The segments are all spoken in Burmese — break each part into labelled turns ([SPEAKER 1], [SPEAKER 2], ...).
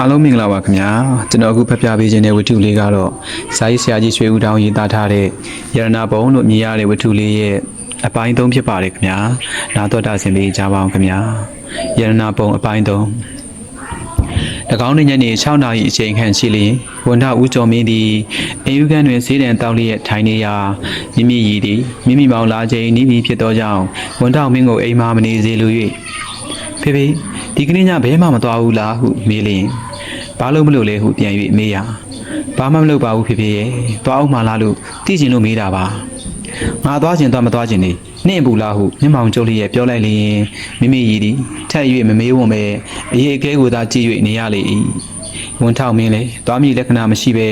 [SPEAKER 1] အားလုံးမင်္ဂလာပါခင်ဗျာကျွန်တော်အခုဖတ်ပြပေးခြင်းတဲ့ဝတ္ထုလေးကတော့ဇာတိဆရာကြီးရွှေဦးတောင်းရေးသားထားတဲ့ရတနာဘုံလို့မြင်ရတဲ့ဝတ္ထုလေးရဲ့အပိုင်း၃ဖြစ်ပါတယ်ခင်ဗျာနားတော်တာဆင်ပေးကြပါအောင်ခင်ဗျာရတနာဘုံအပိုင်း၃၎င်းနေ့ညနေ6နာရီအချိန်ခန့်ရှိလျင်ဝန်ထဦးကျော်မင်းသည်အယူကန်တွင်ဈေးတန်တောက်လျက်ထိုင်နေရာမိမိရည်သည်မိမိမောင်လာချိန်နီးပြီးဖြစ်သောကြောင့်ဝန်ထမင်းကိုအိမ်မှမနေစေလို၍ဖေဖေဒီကနေ့ညဘဲမှမသွားဘူးလားဟုမေးလျင် ဘာလို့မလို့လဲဟုပြန်၍မေးရဘာမှမလုပ်ပါဘူးဖေဖေရဲ့သွားအောင်မှလားလို့သိချင်လို့မေးတာပါငါသွားချင်သွားမသွားချင်နေနှင့်ဘူးလားဟုမျက်မှောင်ကျုပ်လေးရဲ့ပြောလိုက်လျင်မိမိရည်သည်ထက်၍မမေးဝံပဲအရေးအကဲကိုသာကြည့်၍နေရလေ၏ဝန်ထောက်မင်းလေသွားမိလက္ခဏာမရှိပဲ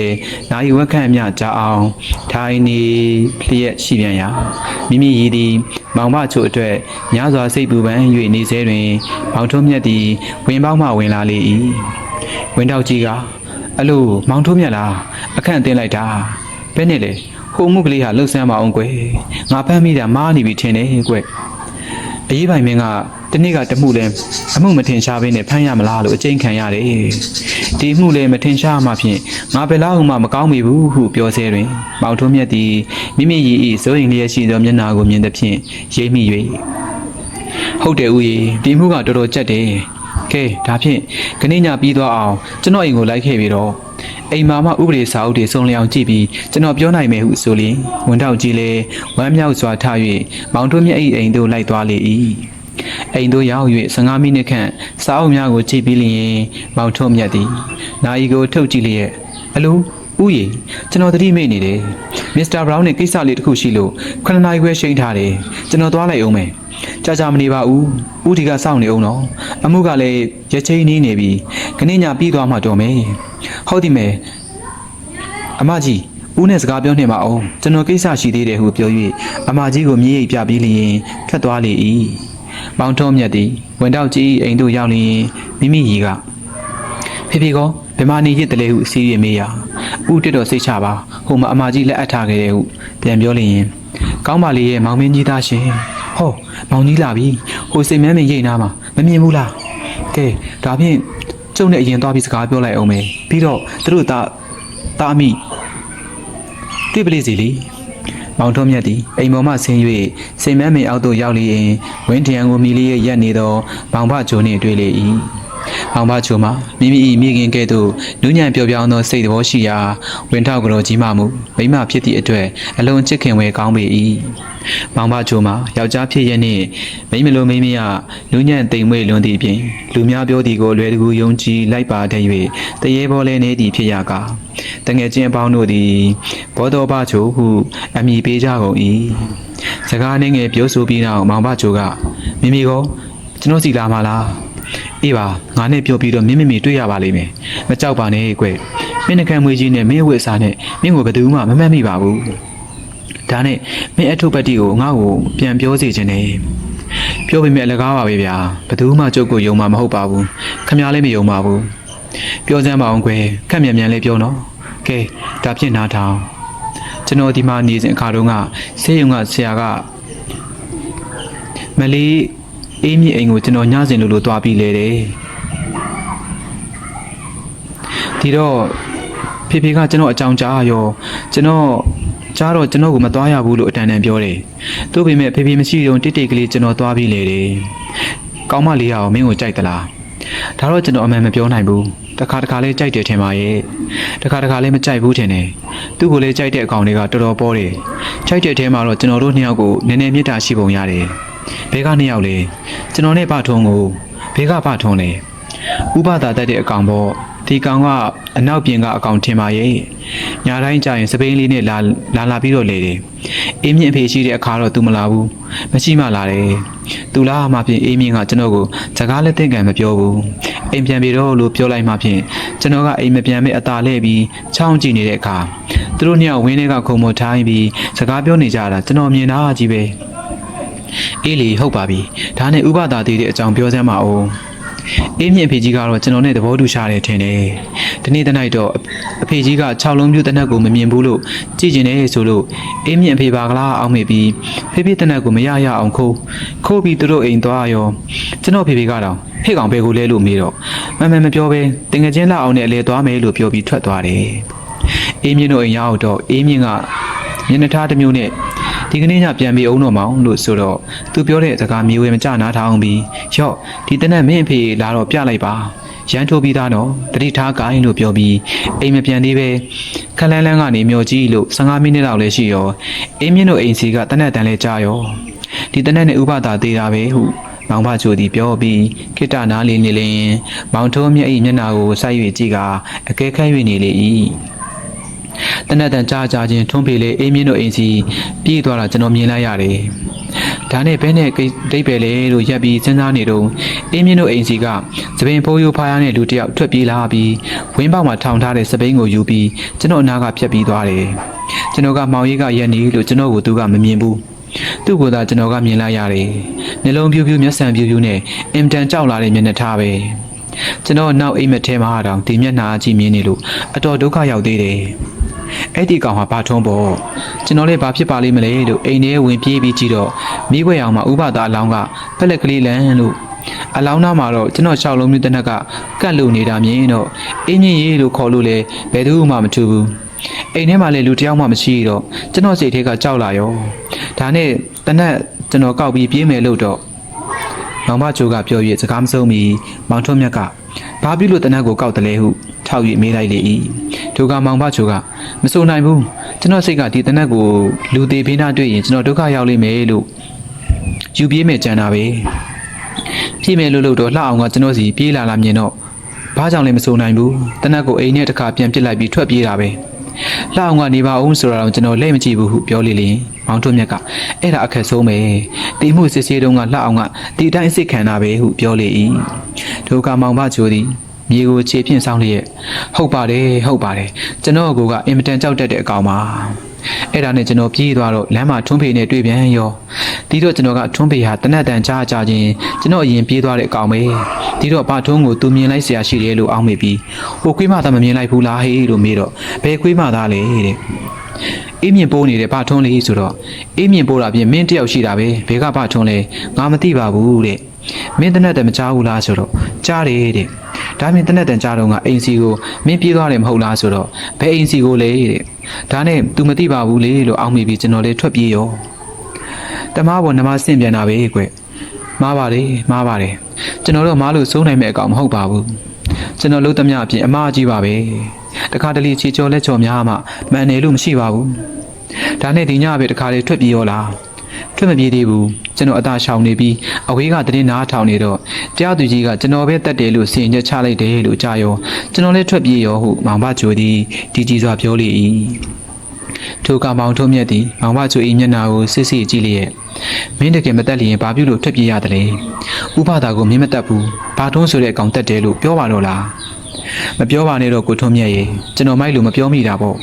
[SPEAKER 1] နိုင်ဝက်ခန့်အမြကြာအောင်ထိုင်နေလျက်ရှိပြန်ရာမိမိရည်သည်မောင်မချို့အတွက်ညစွာစိတ်ပူပန်၍နေစေတွင်မောင်ထုံးမြတ်သည်ဝင်ပေါက်မှဝင်လာလေ၏ ဝင်းတောက်ကြီးကအလိုမောင်ထုံးမြတ်လားအခန့်တင်လိုက်တာဘယ်နဲ့လဲဟိုမှုကလေးဟာလှုပ်ဆန်းမအောင်ကွယ်ငါဖမ်းမိတာမားနေပြီထင်တယ်ကွယ်အရေးပိုင်မင်းကတနေ့ကတမှုလဲအမှုမထင်ရှားဘဲနဲ့ဖမ်းရမလားလို့အကျဉ်းခံရတယ်ဒီမှုလဲမထင်ရှားမှဖြင့်ငါဘယ်လောက်မှမကောင်းမိဘူးဟုပြောဆဲတွင်မောင်ထုံးမြတ်သည်မိမိရည်ဤစိုးရင်လျက်ရှိသောမျက်နာကိုမြင်သဖြင့်ရိပ်မိ၍ဟုတ်တယ်ဦးရေဒီမှုကတော်တော်ကြက်တယ် ကဲဒါဖြင့်ခဏညပြီးသွားအောင်ကျွန်တော်အိမ်ကိုလိုက်ခဲ့ပြီးတော့အိမ်မာမဥပဒေစာအုပ်တွေစုံလျောင်ကြည့်ပြီးကျွန်တော်ပြောနိုင်မယ်ဟုဆိုလျင်ဝန်ထောက်ကြီးလည်းဝမ်းမြောက်စွာထား၍မောင်ထုံးမြတ်၏အိမ်သို့လိုက်သွားလေ၏အိမ်သို့ရောက်၍15မိနစ်ခန့်စာအုပ်များကိုကြည့်ပြီးလျင်မောင်ထုံးမြတ်သည်နာယီကိုထုတ်ကြည့်လျက်အလိုဦးရေကျွန်တော်သတိမေ့နေတယ်မစ္စတာဘရောင်းနဲ့ကိစ္စလေးတစ်ခုရှိလို့ခဏနိုင်ခွဲရှိန်ထားတယ်ကျွန်တော်သွားလိုက်အောင်မယ် ကြာကြာမနေပါဘူးဦးဒီကစောင့်နေအောင်နော်အမှုကလည်းရချင်းနီးနေပြီခဏညပြီးသွားမှတော်မယ်ဟုတ်တယ်မယ်အမကြီးဦးနဲ့စကားပြောနေပါအောင်ကျွန်တော်ကိစ္စရှိသေးတယ်ဟုပြော၍အမကြီးကိုမြေရိပ်ပြပြီးလျင်ထွက်သွားလေ၏မောင်ထုံးမြတ်သည်ဝင်တော့ကြီးအိမ်သို့ရောက်လျင်မိမိကြီးကဖေဖေကောဘယ်မှာနေရစ်တလဲဟုအစီးရမေးရာဥတက်တော့စိတ်ချပါဟိုမှာအမကြီးလက်အပ်ထားခဲ့တယ်ဟုပြန်ပြောလျင်ကောင်းပါလေရဲ့မောင်မင်းကြီးသားရှင် ဟောမောင်ကြီးလာပြီဟိုစိတ်မန်းမင်းရိတ်နာမှာမမြင်ဘူးလားကဲဒါဖြင့်ကျုံနဲ့အရင်သွားပြီးစကားပြောလိုက်အောင်မယ်ပြီးတော့သူတို့သားသားအမိတွေ့ပလိစီလီမောင်ထုံးမြတ်သည်အိမ်ပေါ်မှဆင်း၍စိတ်မန်းမင်းအောက်သို့ရောက်လျင်ဝင်းထရန်ကိုမြည်လျက်ရက်နေသောမောင်ဖဂျိုနှင့်တွေ့လေ၏ မောင်ဖဂျိုမှာမိမိ၏မိခင်ကဲ့သို့နူးညံ့ပျော်ပြောင်းသောစိတ်သဘောရှိရာဝင်ထောက်ကလေးကြီးမှမူမိမဖြစ်သည့်အတွက်အလွန်ချစ်ခင်ဝဲကောင်းပေ၏မောင်ဖဂျိုမှာယောက်ျားဖြစ်ရဲ့နှင့်မိမလိုမိမရနူးညံ့တိမ်မွေ့လွန်သည့်အပြင်လူများပြောသည်ကိုအလွယ်တကူယုံကြည်လိုက်ပါတဲ့၍တရေဘောလဲနေသည်ဖြစ်ရကာတငယ်ချင်းအပေါင်းတို့သည်ဘောတော်ဘချိုဟုအမည်ပေးကြကုန်၏စကားနှင်းငယ်ပြောဆိုပြီးနောက်မောင်ဘချိုကမိမိကိုကျွန်တော်စီလာမလား အေးပါငါနဲ့ပြောပြီးတော့မင်းမမေတွေ့ရပါလိမ့်မယ်မကြောက်ပါနဲ့ကွမင်းနှကမ်းမွေးကြီးနဲ့မင်းအဝတ်အစားနဲ့မင်းကိုဘယ်သူမှမမှတ်မိပါဘူးဒါနဲ့မင်းအထုပ်ပတ်တီကိုငါ့ကိုပြန်ပြောစီခြင်းနဲ့ပြောပေမဲ့အလကားပါပဲဗျာဘယ်သူမှကြုတ်ကိုယုံမှာမဟုတ်ပါဘူးခမ ्या လည်းမယုံပါဘူးပြောစမ်းပါအောင်ကွယ်ခက်မြန်မြန်လေးပြောနော်ကဲဒါဖြင့်နားထောင်ကျွန်တော်ဒီမှာနေစဉ်အခါတုန်းကဆေးရုံကဆရာကမလေး အေးမြင့်အိမ်ကိုကျွန်တော်ညစဉ်လိုလိုသွားပြီးလေတယ်ဒီတော့ဖေဖေကကျွန်တော်အကြောင်းကြားရောကျွန်တော်ကြားတော့ကျွန်တော်ကိုမသွားရဘူးလို့အတန်တန်ပြောတယ်သူ့ပေမဲ့ဖေဖေမရှိတော့တိတ်တိတ်ကလေးကျွန်တော်သွားပြီးလေတယ်ကောင်းမလေးအောင်မင်းကိုကြိုက်သလားဒါတော့ကျွန်တော်အမှန်မပြောနိုင်ဘူးတခါတခါလေးကြိုက်တယ်ထင်ပါရဲ့တခါတခါလေးမကြိုက်ဘူးထင်တယ်သူ့ကိုလေးကြိုက်တဲ့အကောင်တွေကတော်တော်ပေါ်တယ်ကြိုက်တဲ့အထဲမှာတော့ကျွန်တော်တို့နှစ်ယောက်ကိုနည်းနည်းမေတ္တာရှိပုံရတယ် ဘဲကနှစ်ယောက်လဲကျွန်တော်နဲ့ပထုံးကိုဘဲကပထုံးလဲဥပဒါတတ်တဲ့အကောင်ပေါ့ဒီကောင်ကအနောက်ပြင်ကအကောင်ထင်ပါရဲ့ညာတိုင်းကျရင်စပိန်လေးနဲ့လာလာလာပြီးတော့လေတယ်အေးမြင့်အဖေရှိတဲ့အခါတော့ तू မလာဘူးမရှိမှလာတယ် तू လာမှဖြင့်အေးမြင့်ကကျွန်တော်ကိုစကားလက်သင့်ကံမပြောဘူးအိမ်ပြန်ပြီတော့လို့ပြောလိုက်မှဖြင့်ကျွန်တော်ကအိမ်မပြန်မဲ့အသာလဲပြီးချောင်းကြည့်နေတဲ့အခါသူတို့နှစ်ယောက်ဝင်းထဲကခုံမထိုင်းပြီးစကားပြောနေကြတာကျွန်တော်မြင်တာကြီးပဲ အေးလေဟုတ်ပါပြီဒါနဲ့ဥပဒါသေးတဲ့အကြောင်းပြောစမ်းပါဦးအေးမြင့်အဖေကြီးကတော့ကျွန်တော်နဲ့သဘောတူရှာတယ်ထင်တယ်ဒီနေ့တနိုက်တော့အဖေကြီးက6လုံးပြူတနက်ကိုမမြင်ဘူးလို့ကြည့်ကျင်တယ်ဆိုလို့အေးမြင့်အဖေပါကလားအောင်းမိပြီးဖေဖေတနက်ကိုမရရအောင်ခိုးခိုးပြီးသူတို့အိမ်သွားရောကျွန်တော်ဖေဖေကတော့ဖေကောင်ပဲကိုလဲလို့မေးတော့မမမပြောပဲတင်ငချင်းလာအောင်နဲ့အလဲသွားမယ်လို့ပြောပြီးထွက်သွားတယ်အေးမြင့်တို့အိမ်ရောက်တော့အေးမြင့်ကမျက်နှာထားတစ်မျိုးနဲ့ ဒီကနေ့ညပြန်ပြီးအောင်တော့မောင်လို့ဆိုတော့သူပြောတဲ့စကားမြေဝဲမကြနားထောင်ပြီးရော့ဒီတနက်မင်းအဖေလာတော့ပြလိုက်ပါရန်ထိုးပြီးသားတော့တတိထားကိုင်းလို့ပြောပြီးအိမ်မပြန်သေးပဲခက်လန်းလန်းကနေမျောကြီးလို့15မိနစ်လောက်လည်းရှိရောအိမ်မြင့်တို့အိမ်စီကတနက်တန်လဲကြာရောဒီတနက်နဲ့ဥပဒါသေးတာပဲဟုမောင်ဖချိုသည်ပြောပြီးခိတ္တနားလေးနေလင်မောင်ထိုးမြက်၏မျက်နှာကိုစိုက်၍ကြည့်ကအကဲခတ်၍နေလေ၏ တနက်တန်ကြာကြာချင်းထွန်းဖေလေအိမ်မြင့်တို့အိမ်စီပြေးသွားတာကျွန်တော်မြင်လိုက်ရတယ်။ဒါနဲ့ဘဲနဲ့ကိဒိတ်ပဲလေလို့ရက်ပြီးစဉ်းစားနေတော့အိမ်မြင့်တို့အိမ်စီကသပင်ဖိုးရိုးဖားရတဲ့လူတစ်ယောက်ထွက်ပြေးလာပြီးဝင်းပေါက်မှာထောင်ထားတဲ့စပိန်ကိုယူပြီးကျွန်တော်အနာကဖြတ်ပြီးသွားတယ်။ကျွန်တော်ကမောင်ရိပ်ကရက်နေလို့ကျွန်တော်ကိုသူကမမြင်ဘူး။သူ့ကိုယ်သာကျွန်တော်ကမြင်လိုက်ရတယ်။နှလုံးပြူးပြူးမျက်စံပြူးပြူးနဲ့အင်တန်ကြောက်လာတဲ့မျက်နှာထားပဲ။ကျွန်တော်နောက်အိမ်မက်ထဲမှာတောင်ဒီမျက်နှာအကြည့်မြင်နေလို့အတော်ဒုက္ခရောက်သေးတယ်။ အဲ့ဒီကောင်ဟာဘာထုံးပေါ့ကျွန်တော်လည်းဘာဖြစ်ပါလိမ့်မလဲလို့အိမ်ထဲဝင်ပြေးပြီးကြည့်တော့မိခွေအောင်မှာဥပဒါအလောင်းကပက်လက်ကလေးလန်းလို့အလောင်းသားမှာတော့ကျွန်တော်ရှောက်လုံးမျိုးတစ်နက်ကကတ်လို့နေတာမြင်တော့အင်းကြီးရေးလို့ခေါ်လို့လဲဘယ်သူမှမထူဘူးအိမ်ထဲမှာလည်းလူတစ်ယောက်မှမရှိတော့ကျွန်တော်စိတ်ထဲကကြောက်လာရောဒါနဲ့တနက်ကျွန်တော်ကောက်ပြီးပြေးမယ်လို့တော့မောင်မချိုကပြော၍စကားမဆုံးမီမောင်ထွန်းမြတ်ကဘာဖြစ်လို့တနတ်ကိုကောက်တယ်လဲဟုထောက်၍မေးလိုက်လေ၏ ဒုကမောင်မချိုကမဆိုနိုင်ဘူးကျွန်တော်စိတ်ကဒီတနတ်ကိုလူသေးဖေးနာတွေ့ရင်ကျွန်တော်ဒုက္ခရောက်လိမ့်မယ်လို့ယူပြေးမယ်ကြံတာပဲပြေးမယ်လို့လို့တော့လှအောင်ကကျွန်တော်စီပြေးလာလာမြင်တော့ဘာကြောင့်လဲမဆိုနိုင်ဘူးတနတ်ကိုအိမ်နဲ့တခါပြန်ပစ်လိုက်ပြီးထွက်ပြေးတာပဲလှအောင်ကနေပါအောင်ဆိုတော့ကျွန်တော်လက်မကြည့်ဘူးဟုပြောလေလေမောင်ထွန်းမြတ်ကအဲ့ဒါအခက်ဆုံးပဲတိမှုစစ်ဆေးတုန်းကလှအောင်ကဒီအတိုင်းအစ်စ်ခံတာပဲဟုပြောလေ၏ဒုကမောင်မချိုသည် မြေကိုခြေဖြင့်ဆောင်းလျက်ဟုတ်ပါတယ်ဟုတ်ပါတယ်ကျွန်တော်ကိုကအင်မတန်ကြောက်တတ်တဲ့အကောင်ပါအဲ့ဒါနဲ့ကျွန်တော်ပြေးသွားတော့လမ်းမှာထွန်းဖေနဲ့တွေ့ပြန်ရောဒီတော့ကျွန်တော်ကထွန်းဖေဟာတနတ်တန်ကြားကြချင်းကျွန်တော်အရင်ပြေးသွားတဲ့အကောင်ပဲဒီတော့ဘာထွန်းကိုသူမြင်လိုက်เสียရှိတယ်လို့အောင်းမိပြီးဟိုခွေးမသားမမြင်လိုက်ဘူးလားဟေးလို့မေးတော့ဘယ်ခွေးမသားလဲတဲ့အေးမြင့်ပိုးနေတဲ့ဘာထွန်းလေးဆိုတော့အေးမြင့်ပိုးတာပြင်မင်းတယောက်ရှိတာပဲဘယ်ကဘာထွန်းလဲငါမသိပါဘူးတဲ့မင်းတနတ်တန်မကြားဘူးလားဆိုတော့ကြားတယ်တဲ့ ဒါမင်းတနတ်တန်ကြားတော့ကအိမ်စီကိုမင်းပြေးသွားတယ်မဟုတ်လားဆိုတော့ဘယ်အိမ်စီကိုလဲတဲ့ဒါနဲ့ तू မသိပါဘူးလေလို့အောင်းမိပြီးကျွန်တော်လေးထွက်ပြေးရောတမားပေါ်နမဆင့်ပြန်တာပဲကွမားပါတယ်မားပါတယ်ကျွန်တော်တို့မားလို့စိုးနိုင်မဲ့အကောင်မဟုတ်ပါဘူးကျွန်တော်လုံးသမျှအပြင်အမားကြီးပါပဲတခါတလေချီချော်လက်ချော်များမှမှန်တယ်လို့မရှိပါဘူးဒါနဲ့ဒီညပဲတခါလေထွက်ပြေးရောလား ထွက်မပြေးသေးဘူးကျွန်တော်အသာရှောင်နေပြီးအဝေးကတင်းနားထောင်နေတော့တရားသူကြီးကကျွန်တော်ပဲတတ်တယ်လို့စီရင်ချက်ချလိုက်တယ်လို့ကြားရောကျွန်တော်လည်းထွက်ပြေးရောဟုမောင်ဘချိုသည်ဒီကြီးစွာပြောလေ၏ထိုကမောင်ထုံးမြတ်သည်မောင်ဘချို၏မျက်နှာကိုစစ်စစ်ကြည့်လျက်မင်းတကယ်မတက်လျင်ဘာပြုလို့ထွက်ပြေးရတယ်လဲဥပဒါကိုမင်းမတက်ဘူးဘာထုံးဆိုတဲ့အကောင်တက်တယ်လို့ပြောပါတော့လားမပြောပါနဲ့တော့ကိုထုံးမြတ်ရေကျွန်တော်မိုက်လို့မပြောမိတာပေါ့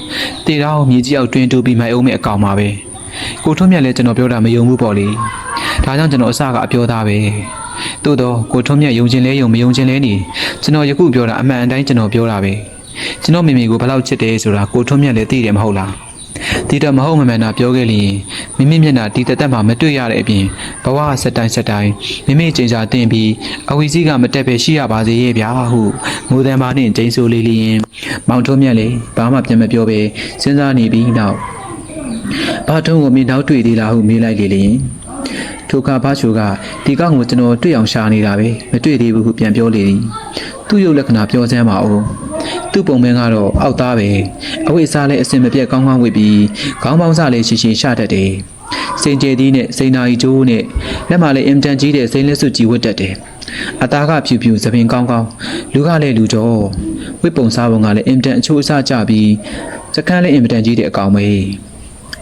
[SPEAKER 1] တေတော့မြေကြီးအောက်တွင်တူပြီးမိုက်အောင်မဲ့အကောင်ပါပဲ ကိုထွန်းမြတ်လည်းကျွန်တော်ပြောတာမယုံဘူးပေါ့လေဒါကြောင့်ကျွန်တော်အစကအပြောသားပဲသို့တော့ကိုထွန်းမြတ်ယုံခြင်းလဲယုံမယုံခြင်းလဲနေကျွန်တော်ယခုပြောတာအမှန်အတိုင်းကျွန်တော်ပြောတာပဲကျွန်တော်မိမိကိုဘယ်လောက်ချစ်တယ်ဆိုတာကိုထွန်းမြတ်လည်းသိတယ်မဟုတ်လားဒီတော့မဟုတ်မမှန်တာပြောခဲ့လျင်မိမိမျက်နှာဒီတက်တက်မှမတွေ့ရတဲ့အပြင်ဘဝဆက်တိုင်းဆက်တိုင်းမိမိချိန်စာတင်ပြီးအဝီစီးကမတက်ပဲရှိရပါစေရဲ့ဗျာဟုငိုတန်ပါနဲ့ကျိန်းဆိုလေးလျင်မောင်ထွန်းမြတ်လည်းဘာမှပြန်မပြောပဲစဉ်းစားနေပြီးနောက် ဘာထုံးကိုမင်းနောက်တွေ့သေးလားဟုမေးလိုက်လေလျင်ထိုကဘာချိုကဒီကောင်ကိုကျွန်တော်တွေ့အောင်ရှာနေတာပဲမတွေ့သေးဘူးဟုပြန်ပြောလေသည်သူ့ရုပ်လက္ခဏာပြောစမ်းပါဦးသူ့ပုံမင်းကတော့အောက်သားပဲအဝိစားလည်းအစင်မပြတ်ကောင်းကောင်းဝစ်ပြီးခေါင်းပေါင်းစားလည်းရှိရှိရှာတတ်တယ်စိန်ကျဲသီးနဲ့စိန်နာရီကျိုးနဲ့လက်မလည်းအင်တန်ကြီးတဲ့စိန်လက်စွပ်ကြီးဝတ်တတ်တယ်အသားကဖြူဖြူသပင်ကောင်းကောင်းလူကလည်းလူတော်ဝစ်ပုံစားပုံကလည်းအင်တန်အချိုးအစားကြပြီးစကန်းလည်းအင်တန်ကြီးတဲ့အကောင်ပဲ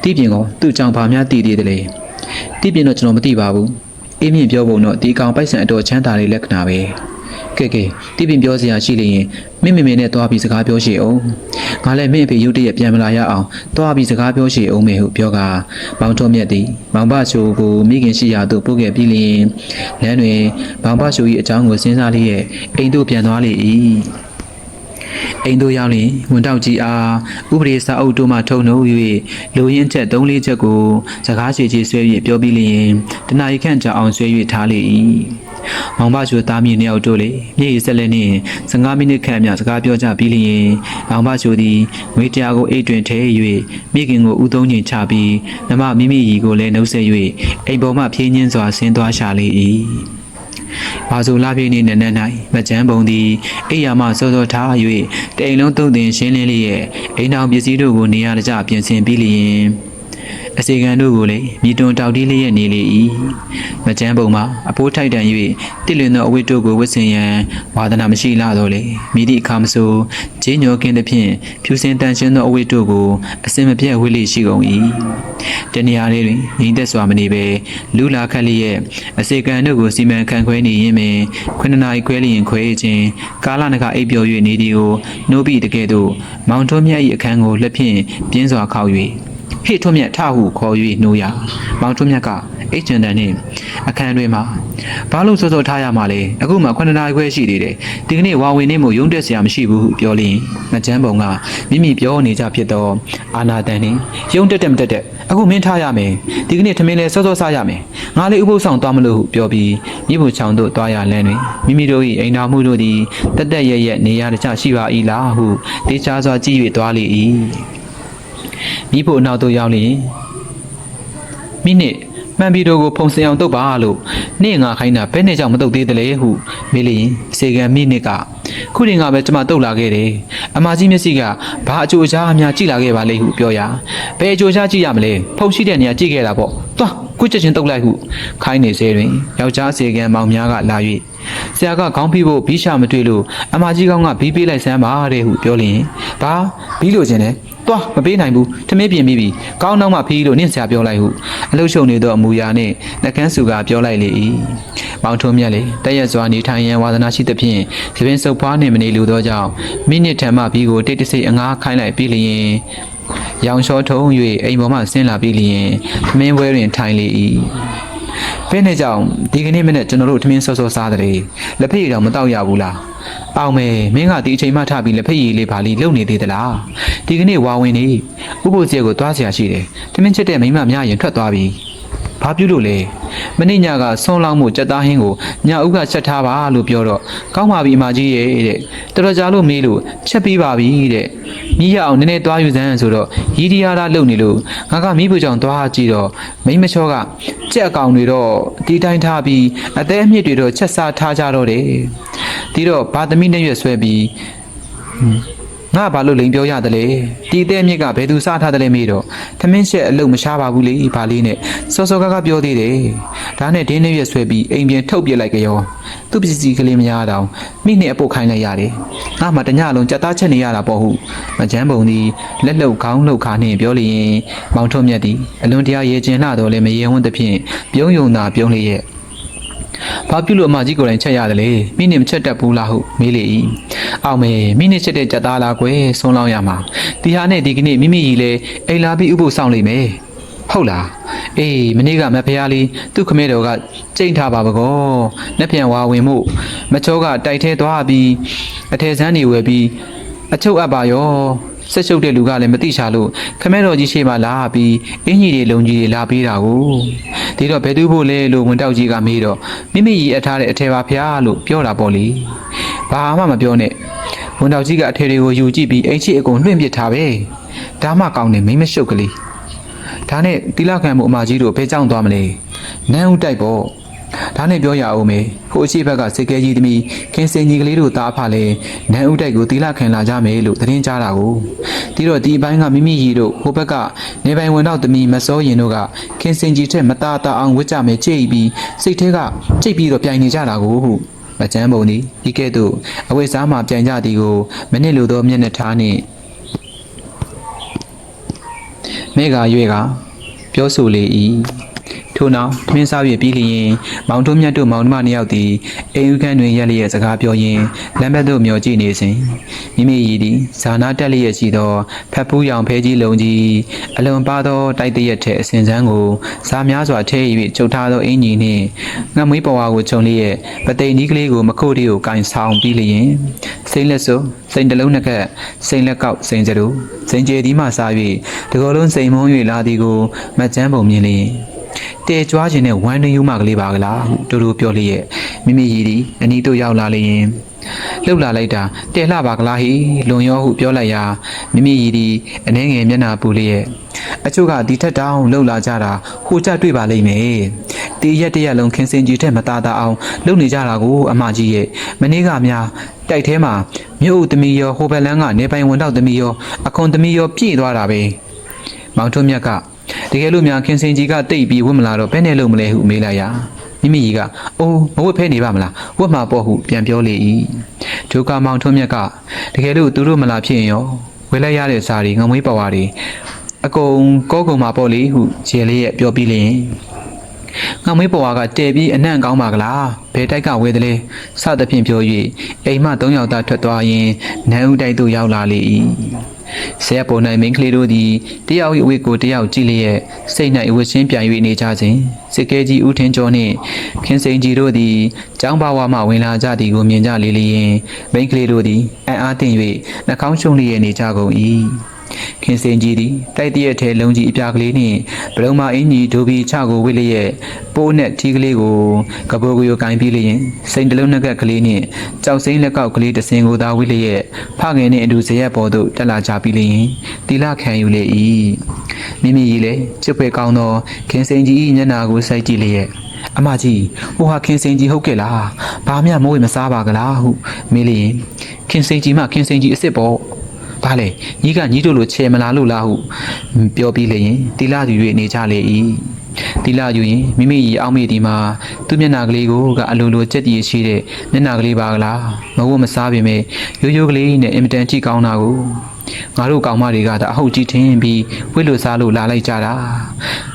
[SPEAKER 1] တိပြင်ကောသူ့ကြောင့်ဗာများတည်သေးတယ်လေတိပြင်တော့ကျွန်တော်မသိပါဘူးအေးမြင့်ပြောပုံတော့ဒီကောင်ပိုက်ဆံအတော်ချမ်းသာလေးလက္ခဏာပဲကဲကဲတိပင်ပြောစရာရှိလေရင်မင်းမမေနဲ့တွားပြီးစကားပြောရှိအောင်ငါလည်းမင်းအဖေရုတ်တရက်ပြန်မလာရအောင်တွားပြီးစကားပြောရှိအောင်မေဟုပြောကမောင်တော်မြတ်သည်မောင်ဘချိုကိုမိခင်ရှိရာသို့ပို့ခဲ့ပြီးလျင်လမ်းတွင်မောင်ဘချို၏အကြောင်းကိုစဉ်းစားလျက်အိမ်သို့ပြန်သွားလေ၏ အိမ်သို့ရောက်လျင်ဝန်တောက်ကြီးအားဥပဒေစာအုပ်တို့မှထုံနှုတ်၍လူရင်းချက်၃၄ချက်ကိုစကားချေချေဆွဲ၍ပြောပြီးလျင်တနာရီခန့်ကြာအောင်ဆွဲ၍ထားလေ၏မောင်ဘချိုသားမီးနှစ်ယောက်တို့လေမြေကြီးဆက်လက်နှင့်15မိနစ်ခန့်အမြစကားပြောကြပြီးလျင်မောင်ဘချိုသည်ငွေတရားကိုအိတ်တွင်ထည့်၍မိခင်ကိုဥသုံးချိန်ချပြီးနမမိမိရီကိုလည်းနှုတ်ဆက်၍အိမ်ပေါ်မှဖြင်းချင်းစွာဆင်းသွားရှာလေ၏ ဘာဆိုလာပြည့်နေနက်နက်၌မကြမ်းပုံသည်အိယာမှစောစောထား၍တိမ်လုံးသုံးတင်ရှင်းလင်းလျက်အိမ်တော်ပစ္စည်းတို့ကိုနေရာတကျပြင်ဆင်ပြီးလျင် အစီကံတို့ကိုလည်းမိတွန်တောက်တီးလျက်နေလေ၏မကြမ်းပုံမှာအပိုးထိုက်တန်၍တစ်လင်သောအဝတ်တို့ကိုဝတ်ဆင်ရန်ဝါသနာမရှိလာတော့လေမိသည့်အခါမဆိုဂျင်းညောကင်းသဖြင့်ဖြူစင်တန်ရှင်းသောအဝတ်တို့ကိုအစင်မပြတ်ဝတ်လေရှိကုန်၏တနေရာလေးတွင်ငိမ့်သက်စွာမနေပဲလူလာခတ်လျက်အစီကံတို့ကိုစီမံခန့်ခွဲနေရင်းပင်ခုနှစ်နာရီခွဲလျင်ခွဲခြင်းကာလနကအိပ်ပျော်၍နေသည်ကိုနှိုးပြီးတကယ်သို့မောင်ထွန်းမြတ်၏အခန်းကိုလက်ဖြင့်ပြင်းစွာခောက်၍ ဟေ့ထွန်းမြတ်ထဟုခေါ်၍နှိုးရမောင်ထွန်းမြတ်ကအိတ်ချန်တန်နှင့်အခန်းတွင်မှာဘာလို့စောစောထားရမှာလဲအခုမှခုနှစ်နာရီခွဲရှိသေးတယ်ဒီကနေ့ဝါဝင်နေမှုရုံးတက်စရာမရှိဘူးဟုပြောလျင်မချမ်းပုံကမိမိပြောနေကြဖြစ်သောအာနာတန်နှင့်ရုံးတက်တက်မတက်တက်အခုမင်းထားရမယ်ဒီကနေ့ထမင်းလဲစောစောစားရမယ်ငါလေးဥပုသ်ဆောင်သွားမလို့ဟုပြောပြီးမိဖို့ချောင်းတို့သွားရလမ်းတွင်မိမိတို့၏အိမ်တော်မှုတို့သည်တက်တက်ရရက်နေရတခြားရှိပါ၏လားဟုတေချာစွာကြည့်၍သွားလေ၏ မိဖို့အနောက်သို့ရောက်လျင်မိနစ်မှန်ဗီဒီယိုကိုဖုံစင်အောင်တုတ်ပါလို့နေ့ငါခိုင်းတာဘယ်နဲ့ကြောင့်မတုတ်သေးတလဲဟုမေးလျင်စေကံမိနစ်ကခုတင်ကပဲကျွန်မတုတ်လာခဲ့တယ်အမကြီးမျက်စိကဘာအချိုအချားအများကြည့်လာခဲ့ပါလေဟုပြောရာဘယ်အချိုအချားကြည့်ရမလဲဖုံရှိတဲ့နေရာကြည့်ခဲ့တာပေါ့သွားကွချက်ချင်းတုတ်လိုက်ဟုခိုင်းနေစေတွင်ယောက်ျားစေကံမောင်များကလာ၍ဆရာကခေါင်းဖိဖို့ဘီးရှာမတွေ့လို့အမကြီးကောင်းကဘီးပေးလိုက်စမ်းပါတဲ့ဟုပြောလျင်ဘာဘီးလိုချင်တယ် သွားမပေးနိုင်ဘူးထမင်းပြင်ပြီးပြီကောင်းတော့မှဖီးလို့နင့်ဆရာပြောလိုက်ဟုအလုရှုံနေသောအမူအရာနှင့်နှကန်းစုကပြောလိုက်လေ၏မောင်ထုံးမြတ်လေတရက်စွာနေထိုင်ရန်ဝါသနာရှိသဖြင့်သပင်စုပ်ဖွားနှင့်မနေလူသောကြောင့်မိနစ်ထံမှပြီးကိုတိတ်တဆိတ်အငားခိုင်းလိုက်ပြီးလျင်ရောင်လျှောထုံး၍အိမ်ပေါ်မှဆင်းလာပြီးလျင်မင်းပွဲတွင်ထိုင်လေ၏ ဘယ်နဲ့ကြောင့်ဒီကနေ့မနေ့ကျွန်တော်တို့ထမင်းစောစောစားတဲ့လက်ဖက်ရည်တော့မတောက်ရဘူးလားအောင်မယ်မင်းကဒီအချိန်မှထပြီးလက်ဖက်ရည်လေးပါလီလုံနေသေးသလားဒီကနေ့ဝါဝင်နေဥပုပ်ကျဲကိုသွားเสียရှိတယ်ထမင်းချက်တဲ့မိမများရင်ထွက်သွားပြီ ဘာပြုလို့လဲမနေ့ညကဆွန်လောင်းမှုစက်သားဟင်းကိုညဥကချက်ထားပါလို့ပြောတော့ကောင်းပါပြီအမကြီးရဲ့တဲ့တော်တော်ကြာလို့မေးလို့ချက်ပြီးပါပြီတဲ့မိရအောင်နည်းနည်းသွားယူစမ်းဆိုတော့ရီဒီယာလာလုံနေလို့ငါကမိဖို့ကြောင့်သွားကြည့်တော့မိမချောကကြက်အကောင်တွေတော့တီးတိုင်းထားပြီးအသေးအမြစ်တွေတော့ချက်စားထားကြတော့တယ်ဒီတော့ဗာသမီနဲ့ရွက်ဆွဲပြီး ငါဘာလို့လိန်ပြောရတယ်လဲတီတဲ့မြစ်ကဘယ်သူစားထားတယ်လဲမေးတော့ထမင်းရှက်အလုံးမရှားပါဘူးလေဘာလေးနဲ့စောစောကကပြောသေးတယ်ဒါနဲ့ဒင်းနဲ့ရွက်ဆွဲပြီးအိမ်ပြန်ထုတ်ပြလိုက်ကြရောသူ့ပစ္စည်းကလေးမရတော့မိနဲ့အပုတ်ခိုင်းလိုက်ရတယ်ငါမှတညလုံးကြက်သားချက်နေရတာပေါ့ဟုမချမ်းပုံသည်လက်လှုပ်ခေါင်းလှုပ်ခါနှင့်ပြောလျင်မောင်ထုံးမြတ်သည်အလွန်တရာရေကျင်လာတော့လည်းမရေဝန်းသဖြင့်ပြုံးယုံသာပြုံးလျက် ဘာပြုလို့အမကြီးကိုယ်တိုင်ချက်ရတယ်လေမိနစ်မချက်တတ်ဘူးလားဟုမေးလေ၏အောင်မေမိနစ်ချက်တဲ့ကြက်သားလားကွယ်ဆုံးလောင်းရမှာဒီဟာနဲ့ဒီကနေ့မိမိကြီးလေအိမ်လာပြီးဥပုသ်ဆောင်လိမ့်မယ်ဟုတ်လားအေးမနေ့ကမဖျားလေးသူ့ခမဲတော်ကကြိတ်ထားပါဘကောလက်ပြန်ဝါဝင်မှုမချောကတိုက်ထဲသွားပြီးအထယ်ဆန်းနေဝယ်ပြီးအချုပ်အပ်ပါရော ဆက်ရှုပ်တဲ့လူကလည်းမသိချလို့ခမဲတော်ကြီးရှေ့မှာလာပြီးအင်ကြီးတွေလုံကြီးတွေလာပေးတာကိုဒီတော့ဘယ်သူဖို့လဲလို့ဝန်တောက်ကြီးကမေးတော့မိမိကြီးအထားတဲ့အထယ်ပါဖျားလို့ပြောတာပေါ့လေဘာမှမပြောနဲ့ဝန်တောက်ကြီးကအထယ်တွေကိုယူကြည့်ပြီးအိမ်ချစ်အကုန်လွှင့်ပစ်ထားပဲဒါမှကောင်းတယ်မိမရှုပ်ကလေးဒါနဲ့တိလခံမှုအမကြီးတို့ဘယ်ကြောင်သွားမလဲနန်းဦးတိုက်ပေါ့ ဒါနဲ့ပြောရအောင်မေဟိုအရှိဘက်ကစေကဲကြီးသမီးခင်စင်ကြီးကလေးတို့တားဖလဲနန်းဦးတိုက်ကိုတီလာခံလာကြမယ်လို့သတင်းကြားတာကိုဒီတော့ဒီအပိုင်းကမိမိကြီးတို့ဟိုဘက်ကနေပိုင်ဝင်တော့သမီးမစောရင်တို့ကခင်စင်ကြီးထက်မတာတာအောင်ဝတ်ကြမယ်ကြိတ်ပြီးစိတ်ထဲကကြိတ်ပြီးတော့ပြိုင်နေကြတာကိုဟုမချမ်းပုံဒီဒီကဲ့သို့အဝိစားမှပြိုင်ကြသည်ကိုမနစ်လိုသောမျက်နှာထားနှင့်မဲကရွဲ့ကပြောဆိုလေ၏ ထို့နောက်ထမင်းစား၍ပြီးလျင်မောင်ထွန်းမြတ်တို့မောင်နှမနှစ်ယောက်သည်အိမ်ဦးခန်းတွင်ရက်လျက်စကားပြောရင်းလမ်းဘက်သို့မျောကြည့်နေစဉ်မိမိရည်သည်ဇာနာတက်လျက်ရှိသောဖက်ဖူးရောင်ဖဲကြီးလုံးကြီးအလွန်ပါသောတိုက်တရက်ထဲအစဉ်စမ်းကိုစားများစွာထဲ၍ချုပ်ထားသောအင်ကြီးနှင့်ငှက်မွေးပေါ်ဝါကိုခြုံလျက်ပသိမ်ဒီကလေးကိုမခုတ်တီကိုကင်ဆောင်ပြီးလျင်စိမ့်လက်စို့စိမ့်တလုံးနှစ်ခက်စိမ့်လက်ကောက်စိမ့်စတူစိမ့်ကျဲဒီမှစား၍တကောလုံးစိမ့်မုံ၍လာသည်ကိုမတ်ကျန်းပုံမြင်လျင် တဲကြွားခြင်းနဲ့ဝမ်းတွင်းယူမကလေးပါကလားဟုတူတူပြောလျက်မိမိရည်သည်အနီးတို့ရောက်လာလျင်လှုပ်လာလိုက်တာတဲလှပါကလားဟိလွန်ရောဟုပြောလိုက်ရာမိမိရည်သည်အနှဲငယ်မျက်နှာပူလျက်အချို့ကဒီထက်တောင်လှုပ်လာကြတာဟိုကြတွေ့ပါလိမ့်မယ်တီရက်တရက်လုံးခင်းစင်ကြီးထက်မသားသားအောင်လှုပ်နေကြတာကိုအမကြီးရဲ့မနေ့ကများတိုက်ထဲမှာမြို့ဦးသမီးရောဟိုဘက်လန်းကနေပိုင်ဝန်တော့သမီးရောအခွန်သမီးရောပြည့်သွားတာပဲမောင်ထွန်းမြတ်က တကယ်လို့များခင်စင်ကြီးကတိတ်ပြီးဝတ်မလာတော့ဘယ်နဲ့လုပ်မလဲဟုမေးလိုက်ရာမိမိကြီးကအိုးမဝတ်ဖဲနေပါမလားဝတ်မှာပေါ့ဟုပြန်ပြောလေ၏ဒုက္ခမောင်ထွန်းမြတ်ကတကယ်လို့သူတို့မလာဖြစ်ရင်ရောဝေလိုက်ရတဲ့စာတွေငမွေးပါဝါတွေအကုန်ကောကုံမှာပေါ့လေဟုခြေလေးရဲ့ပြောပြီးလျင် ငမွေးပေါ်ဝါကတဲပြီးအနှံ့ကောင်းပါကလားဘယ်တိုက်ကဝေတယ်လဲစသဖြင့်ပြော၍အိမ်မ၃ယောက်သားထွက်သွားရင်နန်းဦးတိုက်သို့ရောက်လာလေ၏ဆရာပေါ်၌မင်းကလေးတို့သည်တယောက်၏အဝတ်ကိုတယောက်ကြည့်လျက်စိတ်၌အဝတ်ချင်းပြန်၍နေကြခြင်းစစ်ကဲကြီးဦးထင်းကျော်နှင့်ခင်စိန်ကြီးတို့သည်ကျောင်းပါဝါမှဝင်လာကြသည်ကိုမြင်ကြလေလျင်မင်းကလေးတို့သည်အံ့အားသင့်၍နှာခေါင်းရှုံလျက်နေကြကုန်၏ ခင်စင်ကြီးသည်တိုက်တရက်ထဲလုံးကြီးအပြားကလေးနှင့်ဗလုံမအင်းကြီးဒိုဘီချကိုဝစ်လျက်ပိုးနဲ့ထီးကလေးကိုကပိုးကိုကင်ပြီးလျင်စိန်တလုံးနှက်ကက်ကလေးနှင့်ကြောက်စိမ့်လက်ကောက်ကလေးတစ်စင်ကိုသာဝစ်လျက်ဖခင်နှင့်အတူဇရက်ပေါ်သို့တက်လာကြပြီးလျင်တီလာခံယူလေ၏မိမိကြီးလည်းချစ်ဖွယ်ကောင်းသောခင်စင်ကြီး၏မျက်နှာကိုစိုက်ကြည့်လျက်အမကြီးဟိုဟာခင်စင်ကြီးဟုတ်ကဲ့လားဘာမှမိုးဝေမစားပါကလားဟုမေးလျင်ခင်စင်ကြီးမှခင်စင်ကြီးအစ်စ်ပေါ့ ဘာလဲညီကညီတို့လိုချေမလာလို့လားဟုပြောပြီးလျင်တီလာယူ၍နေကြလေ၏တီလာယူရင်မိမိရီအောက်မေ့ဒီမှာသူ့မျက်နှာကလေးကိုကအလိုလိုကြက်တည်ရှိတဲ့မျက်နှာကလေးပါကလားမဟုတ်မစားပေမဲ့ရိုးရိုးကလေးနဲ့အင်မတန်ကြည့်ကောင်းတာကိုငါတို့ကောင်မတွေကဒါအဟုတ်ကြီးထင်းပြီးဝိလို့စားလို့လာလိုက်ကြတာ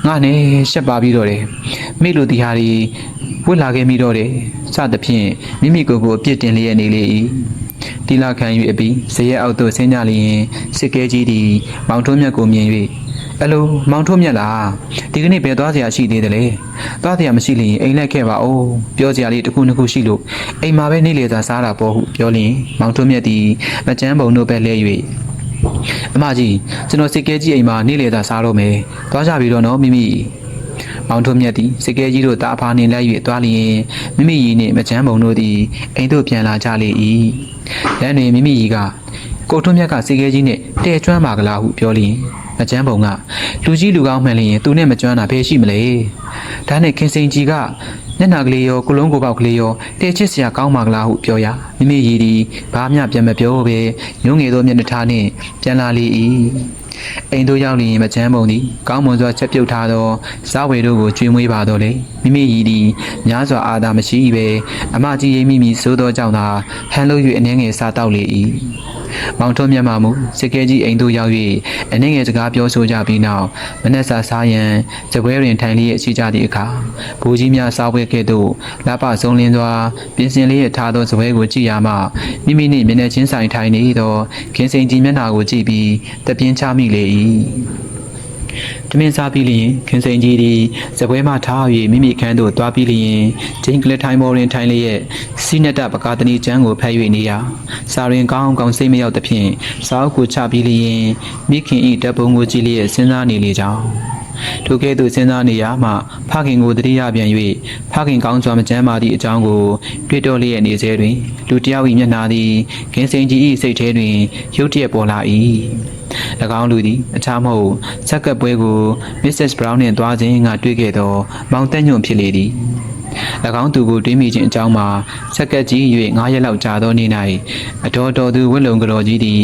[SPEAKER 1] ငါနဲ့ရှက်ပါပြီးတော့တယ်မိလို့ဒီဟာတွေဝစ်လာခဲ့မိတော့တယ်စသဖြင့်မိမိကိုယ်ကိုအပြစ်တင်လျက်နေလေ၏ တီလာခံ၍အပြီးဇရက်အောက်သို့ဆင်းကြလျင်စစ်ကဲကြီးသည်မောင်ထွန်းမြတ်ကိုမြင်၍အလိုမောင်ထွန်းမြတ်လားဒီကနေ့ဘယ်သွားစရာရှိသေးတယ်လဲသွားစရာမရှိလျင်အိမ်လိုက်ခဲ့ပါဦးပြောစရာလေးတစ်ခုနှစ်ခုရှိလို့အိမ်မှာပဲနေလေသာစားတာပေါ့ဟုပြောလျင်မောင်ထွန်းမြတ်သည်မကြမ်းပုံတို့ပဲလဲ၍အမကြီးကျွန်တော်စစ်ကဲကြီးအိမ်မှာနေလေသာစားတော့မယ်သွားကြပြီတော့နော်မိမိမောင်ထွန်းမြတ်သည်စကဲကြီးတို့တာအဖာနှင့်လိုက်၍သွားလျင်မိမိရီနှင့်မချမ်းပုံတို့သည်အိမ်သို့ပြန်လာကြလေ၏ လမ်းတွင်မိမိရီကကိုထွန်းမြတ်ကစကဲကြီးနှင့်တဲကျွမ်းပါကလားဟုပြောလျင်မချမ်းပုံကလူကြီးလူကောင်းမှန်လျင်သူနဲ့မကျွမ်းတာဘယ်ရှိမလဲဒါနဲ့ခင်စိန်ကြီးကမျက်နှာကလေးရောကိုလုံးကိုပေါက်ကလေးရောတဲချစ်စရာကောင်းပါကလားဟုပြောရမိမိရီသည်ဘာမှပြန်မပြောဘဲညုံငယ်သောမျက်နှာထားနှင့်ပြန်လာလေ၏ အိမ်တို့ရောက်လျင်မချမ်းပုံသည်ကောင်းမွန်စွာချက်ပြုတ်ထားသောစားဝယ်တို့ကိုကျွေးမွေးပါတော့လေမိမိရီသည်များစွာအာသာမရှိပဲအမကြီးရိပ်မိမိစိုးသောကြောင့်သာဟန်လို့၍အနှဲငယ်စားတောက်လေ၏မောင်ထွန်းမြတ်မမှုစစ်ကဲကြီးအိမ်သို့ရောက်၍အနှဲငယ်စကားပြောဆိုကြပြီးနောက်မနက်စာစားရန်စပွဲတွင်ထိုင်လျက်ရှိကြသည့်အခါဘူကြီးများစားပွဲကဲ့သို့လပဆုံးလင်းစွာပြင်ဆင်လျက်ထားသောစပွဲကိုကြည့်ရမှမိမိနှင့်မျက်နှာချင်းဆိုင်ထိုင်နေသောခင်စိန်ကြီးမျက်နှာကိုကြည့်ပြီးတပြင်းချမိလေ၏တမင်စားပြီးလျင်ခင်စိန်ကြီးသည်စပွဲမှထား၍မိမိခန်းသို့သွားပြီးလျင်ဂျင်းကလက်ထိုင်ပေါ်တွင်ထိုင်လျက်စီနတပကာတနီကျမ်းကိုဖတ်၍နေရာစာရင်ကောင်းကောင်းစိတ်မရောက်သဖြင့်စာအုပ်ကိုချပြီးလျင်မိခင်၏တပ်ပုံကိုကြည့်လျက်စဉ်းစားနေလေကြောင်းထိုကဲ့သို့စဉ်းစားနေရမှဖခင်ကိုတတိယပြန်၍ဖခင်ကောင်းစွာမကြမ်းပါသည့်အကြောင်းကိုတွေ့တော်လျက်နေစေတွင် လူတစ်ယောက်၏မျက်နှာသည်ခင်းစိန်ကြီး၏စိတ်ထဲတွင်ရုတ်တရက်ပေါ်လာ၏၎ င်းလူသည်အခြားမဟုတ်ဆက်ကပ်ပွဲကို Mrs. Brown နှင့်သွားခြင်းကတွေ့ခဲ့သောမောင်တက်ညွန့်ဖြစ်လေသည်၎င်းသူကိုတွေးမိခြင်းအကြောင်းမှာဆက်ကက်ကြီး၍9ရက်လောက်ကြာသောနေ့၌အတော်တော်သူဝက်လုံကတော်ကြီးသည်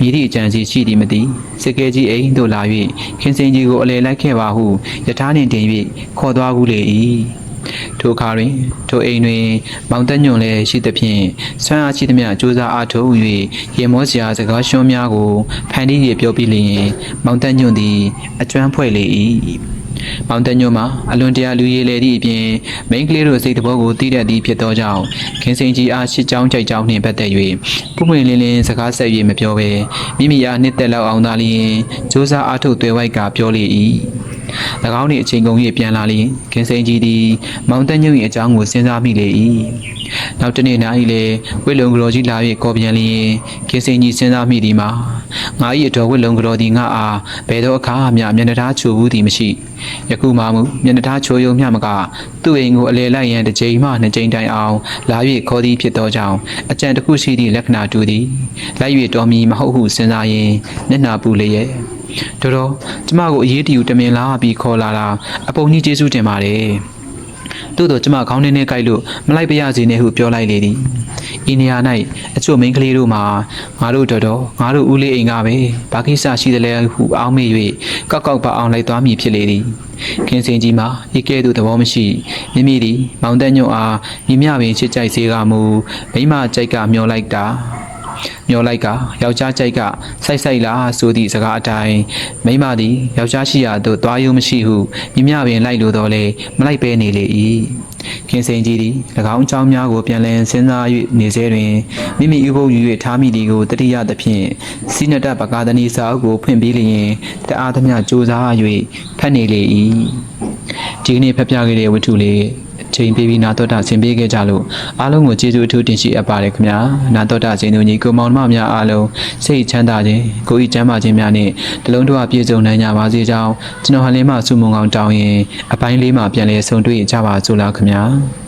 [SPEAKER 1] မြည်သည့်အကြံစီရှိသည်မသိစကဲကြီးအိမ်သို့လာ၍ခင်စင်ကြီးကိုအလဲလိုက်ခဲ့ပါဟုယထာနှင့်တင်၍ခေါ်သွားကူလေ၏ ထိုအခါတွင်ထိုအိမ်တွင်မောင်တက်ညွန့်လည်းရှိသဖြင့်ဆွမ်းအားရှိသမျှစူးစမ်းအားထုတ်၍ရေမောစရာစကားရှုံးများကိုဖန်တီးရပြောပြီးလျင်မောင်တက်ညွန့်သည်အကျွမ်းဖွဲ့လေ၏မောင်တညွန့်မှာအလွန်တရာလူရည်လေသည့်အပြင်မိန်းကလေးတို့စိတ်တဘောကိုတီးတတ်သည်ဖြစ်သောကြောင့်ခင်စိန်ကြီးအားရှစ်ချောင်းကြိုက်ချောင်းနှင့်ပတ်သက်၍ပုံမှန်လင်းလင်းစကားဆက်၍မပြောဘဲမိမိအားနှစ်သက်လောက်အောင်သာလျှင်စူးစမ်းအားထုတ်သွဲဝိုက်ကပြောလေ၏၎ င်း၏အချိန်ကုန်၍ပြန်လာလျှင်ခင်စိန်ကြီးသည်မောင်တညွန့်၏အကြောင်းကိုစဉ်းစားမိလေ၏နောက်တစ်နေ့နာရီလေဝိလုံကတော်ကြီးလာ၍ကော်ပြန်လျှင်ခင်စိန်ကြီးစဉ်းစားမိသည်မှာငါ၏အတော်ဝိလုံကတော်သည်ငါအားဘယ်တော့အခါမှမျက်နှာသားချိုဘူးသည်မရှိယခုမှမူမျက်နှာသားချိုယုံမျှမကသူ့အိမ်ကိုအလဲလိုက်ရန်တစ်ကြိမ်မှနှစ်ကြိမ်တိုင်အောင်လာ၍ခေါ်သည်ဖြစ်သောကြောင့်အကြံတစ်ခုရှိသည့်လက္ခဏာတူသည်လိုက်၍တော်မီမဟုတ်ဟုစဉ်းစားရင်မျက်နှာပူလေရဲ့ တော်တော်ကျမကိုအရေးတယူတမင်လာပြီးခေါ်လာတာအပုံကြီးကျေးဇူးတင်ပါတယ်သို့တော့ကျမခေါင်းထဲနဲ့ကြိုက်လို့မလိုက်ပါရစေနဲ့ဟုပြောလိုက်လေသည်ဤနေရာ၌အချို့မိန်းကလေးတို့မှာငါတို့တော်တော်ငါတို့ဦးလေးအိမ်ကပဲဘာကိစ္စရှိသလဲဟုအောင်းမေ့၍ကောက်ကောက်ပါအောင်လိုက်သွားမည်ဖြစ်လေသည်ခင်စင်ကြီးမှာဤကဲ့သို့သဘောမရှိမိမိသည်မောင်တက်ညွန့်အားမိမြပင်ချစ်ကြိုက်စေကမူမိမကြိုက်ကမျောလိုက်တာ မျောလိုက်ကယောက်ျားကြိုက်ကစိုက်စိုက်လားဆိုသည့်စကားအတိုင်းမိန်းမသည်ယောက်ျားရှိရာသို့သွားရုံမရှိဟုမြမြပင်လိုက်လို့တော့လေမလိုက်ပဲနေလေ၏ခင်စိန်ကြီးသည်၎င်းအကြောင်းများကိုပြန်လည်စဉ်းစား၍နေစေတွင်မိမိဥပုပ်ယူ၍ထားမိသည်ကိုတတိယသဖြင့်စိနတပကာသနီစာအုပ်ကိုဖွင့်ပြီးလျင်တအားသမျှစူးစား၍ဖတ်နေလေ၏ဒီကနေ့ဖတ်ပြခဲ့တဲ့ဝတ္ထုလေးအ ချိန်ပေးပြီးနာတော်တာဆင်ပေးခဲ့ကြလို့အားလုံးကိုကျေးဇူးအထူးတင်ရှိအပ်ပါတယ်ခင်ဗျာနာတော်တာရှင်တို့ညီကိုမောင်နှမများအားလုံးစိတ်ချမ်းသာခြင်းကိုယ်ဤချမ်းသာခြင်းများနဲ့တလုံးတော်ပြည့်စုံနိုင်ကြပါစေကြောင်းကျွန်တော်ဟန်လင်းမှဆုမွန်ကောင်းတောင်းရင်အပိုင်းလေးမှာပြန်လည်ဆုံတွေ့ကြပါစို့လားခင်ဗျာ